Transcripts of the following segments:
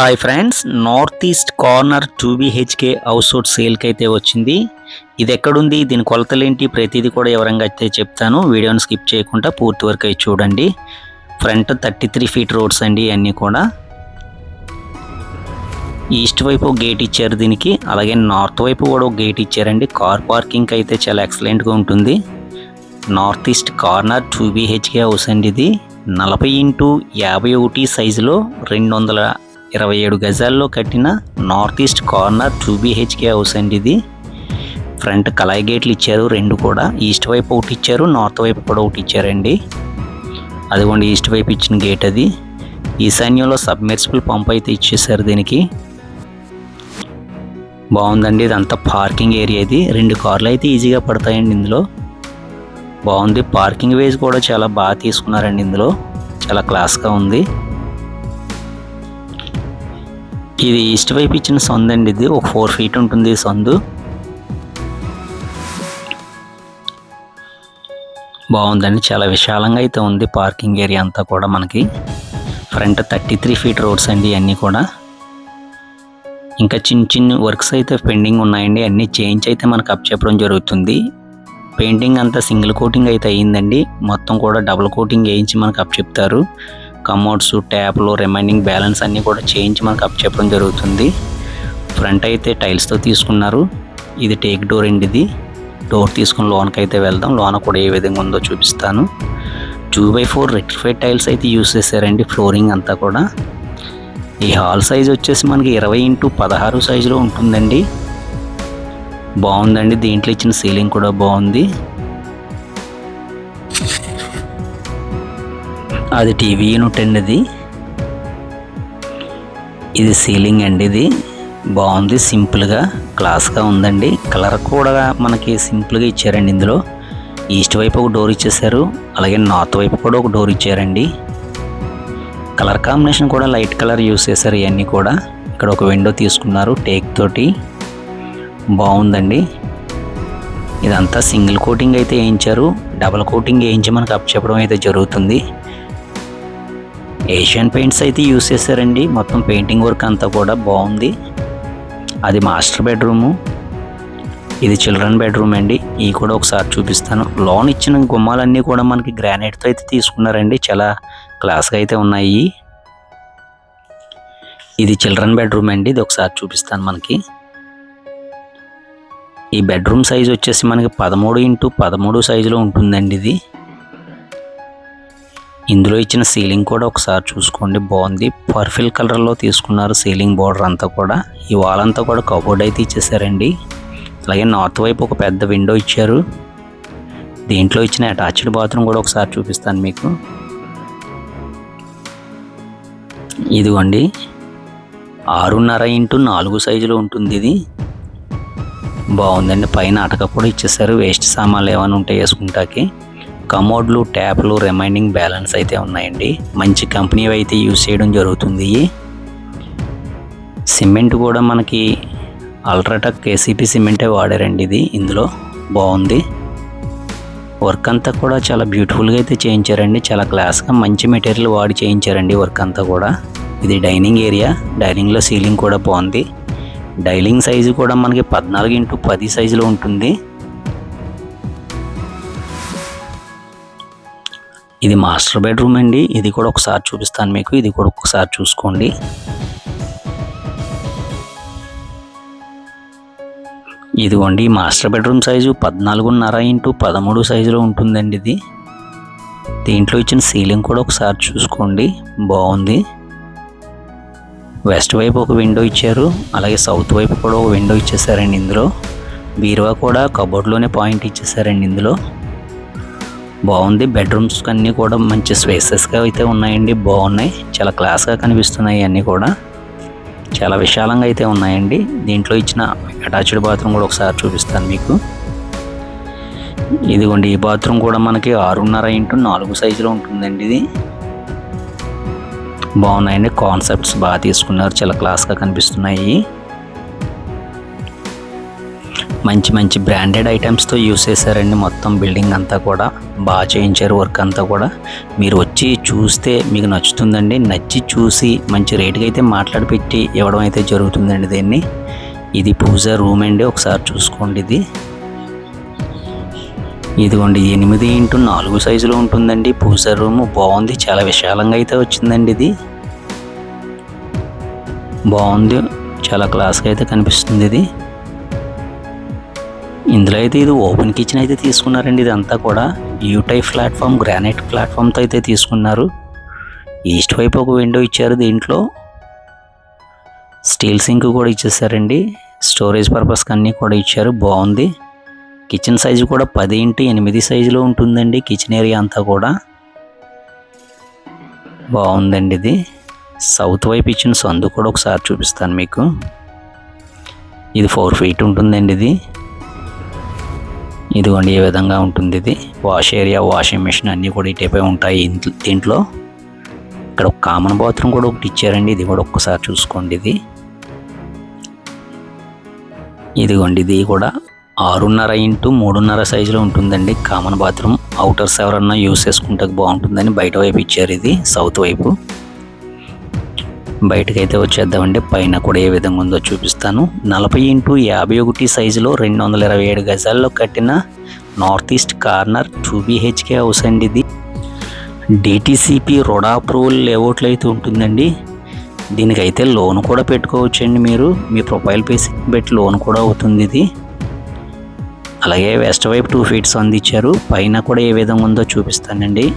Hi friends north east corner two BHK house hold సేల్కి అయితే వచ్చింది. ఇది ఎక్కడుంది దీని కొలతలేంటి ప్రతిదీ కూడా వివరంగా అయితే చెప్తాను. వీడియోని స్కిప్ చేయకుండా పూర్తి వరకు అయితే చూడండి. Front thirty three feet roads అండి ఇవన్నీ కూడా. ఈస్ట్ వైపు గేట్ ఇచ్చారు దీనికి అలాగే నార్త్ వైపు కూడా ఒక గేట్ ఇచ్చారండి. కార్ పార్కింగ్ అయితే చాలా ఎక్సలెంట్గా ఉంటుంది. North east corner two BHK house అండి ఇది. నలభై ఇంటూ యాభై ఒకటి సైజులో రెండు వందల ఇరవై ఏడు గజాల్లో కట్టిన north east corner two BHK house అండి ఇది. ఫ్రంట్ కలాయి గేట్లు ఇచ్చారు రెండు కూడా. ఈస్ట్ వైపు ఒకటి ఇచ్చారు నార్త్ వైపు కూడా ఒకటి ఇచ్చారండి. అదిగోండి ఈస్ట్ వైపు ఇచ్చిన గేట్ అది. ఈశాన్యంలో సబ్మెర్సిబుల్ పంప్ అయితే ఇచ్చేసారు దీనికి. బాగుందండి ఇదంతా పార్కింగ్ ఏరియా ఇది. రెండు కార్లు అయితే ఈజీగా పడతాయండి ఇందులో. బాగుంది పార్కింగ్ వేజ్ కూడా చాలా బాగా తీసుకున్నారండి ఇందులో. చాలా క్లాస్గా ఉంది. ఇది ఈస్ట్ వైపు ఇచ్చిన సొంద అండి ఇది. ఒక ఫోర్ ఫీట్ ఉంటుంది సందు. బాగుందండి. చాలా విశాలంగా అయితే ఉంది పార్కింగ్ ఏరియా అంతా కూడా మనకి. Front thirty three feet roads అండి అన్నీ కూడా. ఇంకా చిన్న చిన్న వర్క్స్ అయితే పెండింగ్ ఉన్నాయండి. అన్నీ చేంజ్ అయితే మనకు అప్ చెప్పడం జరుగుతుంది. పెయింటింగ్ అంతా సింగిల్ కోటింగ్ అయితే అయ్యిందండి. మొత్తం కూడా డబుల్ కోటింగ్ వేయించి మనకు అప్ చెప్తారు. కమోడ్స్ ట్యాప్లు రిమైనింగ్ బ్యాలెన్స్ అన్నీ కూడా చేయించి మనకు అప్ చెప్పడం జరుగుతుంది. ఫ్రంట్ అయితే టైల్స్తో తీసుకున్నారు. ఇది టేక్ డోర్ అండి ఇది. డోర్ తీసుకుని లోన్కి అయితే వెళ్దాం. లోన కూడా ఏ విధంగా ఉందో చూపిస్తాను. Two by four rectified tiles అయితే యూస్ చేశారండి ఫ్లోరింగ్ అంతా కూడా. ఈ హాల్ సైజ్ వచ్చేసి మనకి ఇరవై ఇంటూ పదహారు సైజులో ఉంటుందండి. బాగుందండి. దీంట్లో ఇచ్చిన సీలింగ్ కూడా బాగుంది. అది టీవీ యూనిట్ అండి ఇది. ఇది సీలింగ్ అండి ఇది. బాగుంది సింపుల్గా క్లాస్గా ఉందండి. కలర్ కూడా మనకి సింపుల్గా ఇచ్చారండి ఇందులో. ఈస్ట్ వైపు ఒక డోర్ ఇచ్చేసారు అలాగే నార్త్ వైపు కూడా ఒక డోర్ ఇచ్చారండి. కలర్ కాంబినేషన్ కూడా లైట్ కలర్ యూస్ చేశారు ఇవన్నీ కూడా. ఇక్కడ ఒక విండో తీసుకున్నారు టేక్ తోటి. బాగుందండి. ఇదంతా సింగిల్ కోటింగ్ అయితే వేయించారు. డబల్ కోటింగ్ వేయించి మనకు అప్ చెప్పడం అయితే జరుగుతుంది. ఏషియన్ పెయింట్స్ అయితే యూస్ చేశారండి. మొత్తం పెయింటింగ్ వర్క్ అంతా కూడా బాగుంది. అది మాస్టర్ బెడ్రూము ఇది చిల్డ్రన్ బెడ్రూమ్ అండి. ఇవి కూడా ఒకసారి చూపిస్తాను. లోన్ ఇచ్చిన గుమ్మాలన్నీ కూడా మనకి గ్రానైట్తో అయితే తీసుకున్నారండి. చాలా క్లాస్గా అయితే ఉన్నాయి. ఇది చిల్డ్రన్ బెడ్రూమ్ అండి. ఇది ఒకసారి చూపిస్తాను మనకి. ఈ బెడ్రూమ్ సైజ్ వచ్చేసి మనకి పదమూడు ఇంటూ పదమూడు సైజులో ఉంటుందండి ఇది. ఇందులో ఇచ్చిన సీలింగ్ కూడా ఒకసారి చూసుకోండి. బాగుంది. పర్ఫిల్ కలర్లో తీసుకున్నారు సీలింగ్ బోర్డర్ అంతా కూడా. ఈ వాల్ అంతా కూడా కబోర్డ్ అయితే ఇచ్చేసారండి. అలాగే నార్త్ వైపు ఒక పెద్ద విండో ఇచ్చారు. దీంట్లో ఇచ్చిన అటాచ్డ్ బాత్రూమ్ కూడా ఒకసారి చూపిస్తాను మీకు. ఇదిగోండి. ఆరున్నర ఇంటూ నాలుగు సైజులో ఉంటుంది ఇది. బాగుందండి. పైన అటక కూడా ఇచ్చేసారు. వేస్ట్ సామాన్లు ఏమైనా ఉంటే వేసుకుంటాకి. కమోడ్లు ట్యాప్లు రిమైనింగ్ బ్యాలెన్స్ అయితే ఉన్నాయండి. మంచి కంపెనీ అయితే యూజ్ చేయడం జరుగుతుంది. సిమెంట్ కూడా మనకి అల్ట్రాటెక్ కేసీపీ సిమెంటే వాడారండి ఇది. ఇందులో బాగుంది. వర్క్ అంతా కూడా చాలా బ్యూటిఫుల్గా అయితే చేయించారండి. చాలా క్లాస్గా మంచి మెటీరియల్ వాడి చేయించారండి వర్క్ అంతా కూడా. ఇది డైనింగ్ ఏరియా. డైనింగ్లో సీలింగ్ కూడా బాగుంది. డైనింగ్ సైజు కూడా మనకి పద్నాలుగు ఇంటూ పది సైజులో ఉంటుంది. ఇది మాస్టర్ బెడ్రూమ్ అండి. ఇది కూడా ఒకసారి చూపిస్తాను మీకు. ఇది కూడా ఒకసారి చూసుకోండి. ఇదిగోండి మాస్టర్ బెడ్రూమ్ సైజు పద్నాలుగున్నర ఇంటూ పదమూడు సైజులో ఉంటుందండి ఇది. దీంట్లో ఇచ్చిన సీలింగ్ కూడా ఒకసారి చూసుకోండి. బాగుంది. వెస్ట్ వైపు ఒక విండో ఇచ్చారు. అలాగే సౌత్ వైపు కూడా ఒక విండో ఇచ్చేసారండి ఇందులో. బీరువా కూడా కబోర్డ్లోనే పాయింట్ ఇచ్చేసారండి ఇందులో. బాగుంది. బెడ్రూమ్స్ అన్నీ కూడా మంచి స్పేసెస్గా అయితే ఉన్నాయండి. బాగున్నాయి. చాలా క్లాస్గా కనిపిస్తున్నాయి అన్నీ కూడా. చాలా విశాలంగా అయితే ఉన్నాయండి. దీంట్లో ఇచ్చిన అటాచ్డ్ బాత్రూమ్ కూడా ఒకసారి చూపిస్తాను మీకు. ఇదిగోండి ఈ బాత్రూమ్ కూడా మనకి ఆరున్నర ఇంటూ నాలుగు సైజులో ఉంటుందండి ఇది. బాగున్నాయండి. కాన్సెప్ట్స్ బాగా తీసుకున్నారు. చాలా క్లాస్గా కనిపిస్తున్నాయి. మంచి మంచి బ్రాండెడ్ ఐటమ్స్తో యూస్ చేశారండి మొత్తం బిల్డింగ్ అంతా కూడా. బాగా చేయించారు వర్క్ అంతా కూడా. మీరు వచ్చి చూస్తే మీకు నచ్చుతుందండి. నచ్చి చూసి మంచి రేటుకి అయితే మాట్లాడిపెట్టి ఇవ్వడం అయితే జరుగుతుందండి దీన్ని. ఇది పూజ రూమ్ అండి. ఒకసారి చూసుకోండి ఇది. ఇదిగోండి ఎనిమిది ఇంటూ నాలుగు సైజులో ఉంటుందండి పూజ రూమ్ బాగుంది. చాలా విశాలంగా అయితే వచ్చిందండి ఇది. బాగుంది. చాలా క్లాస్గా అయితే కనిపిస్తుంది ఇది. ఇందులో అయితే ఇది ఓపెన్ కిచెన్ అయితే తీసుకున్నారండి. ఇదంతా కూడా యూటై ప్లాట్ఫామ్ గ్రానైట్ ప్లాట్ఫామ్తో అయితే తీసుకున్నారు. ఈస్ట్ వైపు ఒక విండో ఇచ్చారు దీంట్లో. స్టీల్ సింక్ కూడా ఇచ్చేసారండి. స్టోరేజ్ పర్పస్కి అన్నీ కూడా ఇచ్చారు. బాగుంది. కిచెన్ సైజు కూడా పది ఇంటి ఎనిమిది సైజులో ఉంటుందండి కిచెన్ ఏరియా అంతా కూడా. బాగుందండి ఇది. సౌత్ వైపు ఇచ్చిన సందు కూడా ఒకసారి చూపిస్తాను మీకు. ఇది ఫోర్ ఫీట్ ఉంటుందండి ఇది. ఇదిగోండి ఏ విధంగా ఉంటుంది ఇది? వాష్ ఏరియా వాషింగ్ మిషన్ అన్నీ కూడా ఇటైపై ఉంటాయి దీంట్లో. ఇక్కడ ఒక కామన్ బాత్రూమ్ కూడా ఒకటి ఇచ్చారండి. ఇది కూడా ఒక్కసారి చూసుకోండి ఇది. ఇదిగోండి ఇది కూడా ఆరున్నర ఇంటూ మూడున్నర సైజులో ఉంటుందండి. కామన్ బాత్రూమ్ అవుటర్స్ ఎవరన్నా యూస్ చేసుకుంటే బాగుంటుందని బయట వైపు ఇచ్చారు ఇది. సౌత్ వైపు. బయటకైతే వచ్చేద్దామండి. పైన కూడా ఏ విధంగా ఉందో చూపిస్తాను. నలభై ఇంటూ యాభై ఒకటి సైజులో రెండు వందల ఇరవై ఏడు గజాల్లో కట్టిన north east corner two BHK house అండి ఇది. డిటిసిపి రుణ అప్రూవల్ లేఅవుట్లో అయితే ఉంటుందండి. దీనికైతే లోన్ కూడా పెట్టుకోవచ్చండి మీరు. మీ ప్రొఫైల్ పేసి పెట్టి లోన్ కూడా అవుతుంది ఇది. అలాగే వెస్ట్ వైపు టూ ఫీట్స్ అందించారు. పైన కూడా ఏ విధంగా ఉందో చూపిస్తానండి.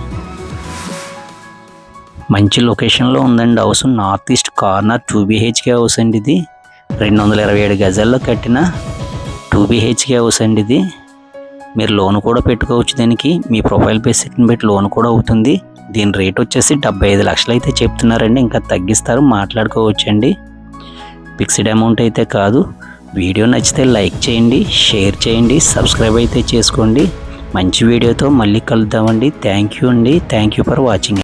మంచి లొకేషన్లో ఉందండి house. North east corner two BHK house అండి ఇది. రెండు వందల ఇరవై ఏడు గజాల్లో కట్టిన టూ బీహెచ్కే హౌస్ అండి ఇది. మీరు లోన్ కూడా పెట్టుకోవచ్చు దీనికి. మీ ప్రొఫైల్ బేసిక్ని బట్టి లోన్ కూడా అవుతుంది. దీని రేట్ వచ్చేసి డెబ్బై ఐదు లక్షలు అయితే చెప్తున్నారండి. ఇంకా తగ్గిస్తారు మాట్లాడుకోవచ్చండి. ఫిక్స్డ్ అమౌంట్ అయితే కాదు. వీడియో నచ్చితే లైక్ చేయండి షేర్ చేయండి సబ్స్క్రైబ్ అయితే చేసుకోండి. మంచి వీడియోతో మళ్ళీ కలుద్దామండి. థ్యాంక్ యూ అండి. Thank you for watching.